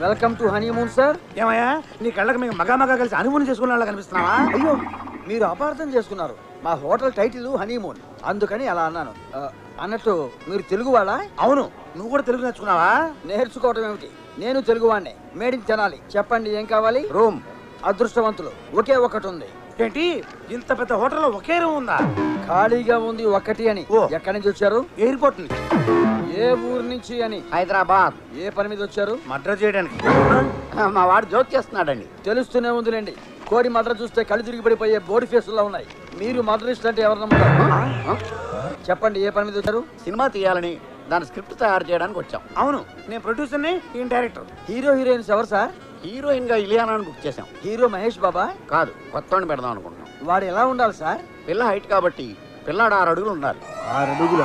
Welcome to honeymoon sir ఏమయ్యా? నీ కళ్ళకి మేము మగా మగా కలిసి అనుభవం చేసుకున్న వాళ్ళ కనిపిస్తున్నావా? అయ్యో మీరు అపార్థం చేసుకున్నారు. మా హోటల్ టైటిల్ హనీమూన్ అందుకని అలా అన్నాను. ఆ, అన్నట్టు మీరు తెలుగు వాళ్ళా? అవును. నువ్వు కూడా తెలుగు నేర్చుకున్నావా? నేర్చుకోవటం ఏమిటి? నేను తెలుగువాణ్ణే మేడిని తినాలి చెప్పండి ఏం కావాలి? రూమ్ అదృష్టవంతులు. ఒకే ఒకటి ఉంది. ఏంటి? ఇంత పెద్ద హోటల్లో ఒకే రూమ్ ఉందా? ఖాళీగా ఉంది ఒకటి అని. ఓ. ఎక్కడి నుంచి వచ్చారు? ఎయిర్పోర్ట్ నుంచి. ఏ ఊరు నుంచి అని హైదరాబాద్. ఏ పని మీద వచ్చారు? మర్డర్ చేయడానికి. మా వాడు జోక్ చేస్తున్నాడండి. తెలుస్తూనే ఉందిలేండి. కోడి మద్ర చూస్తే కళ్ళు తిరిగి పడిపోయే బోడి ఫేసుల్లో ఉన్నాయి. మీరు మద్రస్ట్ అంటే ఎవరు నమ్ముతారు? చెప్పండి ఏ పని మీద వచ్చారు? సినిమా తీయాలని దాని స్క్రిప్ట్ తయారు చేయడానికి వచ్చాం. అవును నేను ప్రొడ్యూసర్ని ఈయన డైరెక్టర్. హీరో హీరోయిన్స్ ఎవరు సార్? హీరోయిన్గా ఇలియానాని బుక్ చేసాం హీరో మహేష్ బాబా? కాదు కొత్త పెడదాం అనుకుంటున్నాం. వాడు ఎలా ఉండాలి సార్? పిల్ల హైట్ కాబట్టి పిల్లాడు ఆరు అడుగులు ఉండాలి. ఆరు అడుగుల?